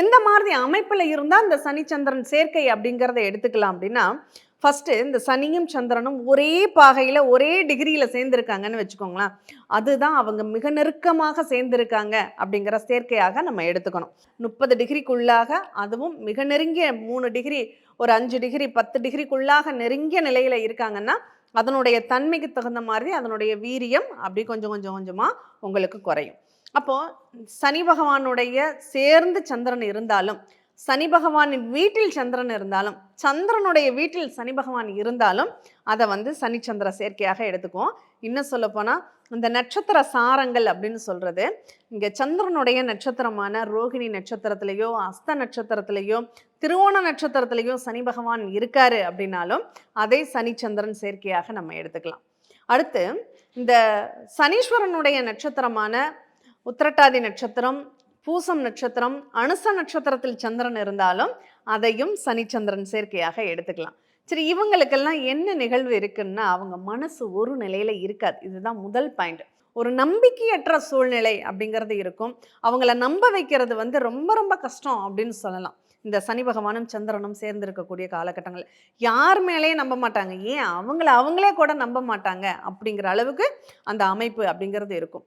எந்த மாதிரி அமைப்பில் இருந்தால் இந்த சனி சந்திரன் சேர்க்கை அப்படிங்கிறத எடுத்துக்கலாம் அப்படின்னா ஃபஸ்ட்டு இந்த சனியும் சந்திரனும் ஒரே பாகையில் ஒரே டிகிரியில் சேர்ந்துருக்காங்கன்னு வச்சுக்கோங்களேன். அதுதான் அவங்க மிக நெருக்கமாக சேர்ந்துருக்காங்க அப்படிங்கிற சேர்க்கையாக நம்ம எடுத்துக்கணும். முப்பது டிகிரிக்குள்ளாக அதுவும் மிக நெருங்கிய மூணு டிகிரி ஒரு அஞ்சு டிகிரி பத்து டிகிரிக்குள்ளாக நெருங்கிய நிலையில் இருக்காங்கன்னா அதனுடைய தன்மைக்கு தகுந்த மாதிரி அதனுடைய வீரியம் அப்படி கொஞ்சம் கொஞ்சம் கொஞ்சமாக உங்களுக்கு குறையும். அப்போது சனி பகவானுடைய சேர்ந்து சந்திரன் இருந்தாலும் சனி பகவானின் வீட்டில் சந்திரன் இருந்தாலும் சந்திரனுடைய வீட்டில் சனி பகவான் இருந்தாலும் அதை வந்து சனிச்சந்திர சேர்க்கையாக எடுத்துக்குவோம். இன்னும் சொல்லப்போனால் இந்த நட்சத்திர சாரங்கள் அப்படின்னு சொல்கிறது இங்கே சந்திரனுடைய நட்சத்திரமான ரோகிணி நட்சத்திரத்திலேயோ அஸ்த நட்சத்திரத்திலேயோ திருவோண நட்சத்திரத்திலேயோ சனி பகவான் இருக்காரு அப்படின்னாலும் அதை சனிச்சந்திரன் சேர்க்கையாக நம்ம எடுத்துக்கலாம். அடுத்து இந்த சனீஸ்வரனுடைய நட்சத்திரமான உத்திரட்டாதி நட்சத்திரம் பூசம் நட்சத்திரம் அனுச நட்சத்திரத்தில் சந்திரன் இருந்தாலும் அதையும் சனிச்சந்திரன் சேர்க்கையாக எடுத்துக்கலாம். சரி இவங்களுக்கெல்லாம் என்ன நிகழ்வு இருக்குன்னா அவங்க மனசு ஒரு நிலையில இருக்காது. இதுதான் முதல் பாயிண்ட் ஒரு நம்பிக்கையற்ற சூழ்நிலை அப்படிங்கிறது இருக்கும். அவங்கள நம்ப வைக்கிறது வந்து ரொம்ப ரொம்ப கஷ்டம் அப்படின்னு சொல்லலாம். இந்த சனி பகவானும் சந்திரனும் சேர்ந்து இருக்கக்கூடிய காலகட்டங்கள். யார் மேலேயே நம்ப மாட்டாங்க. ஏன்? அவங்கள அவங்களே கூட நம்ப மாட்டாங்க அப்படிங்கிற அளவுக்கு அந்த அமைப்பு அப்படிங்கிறது இருக்கும்.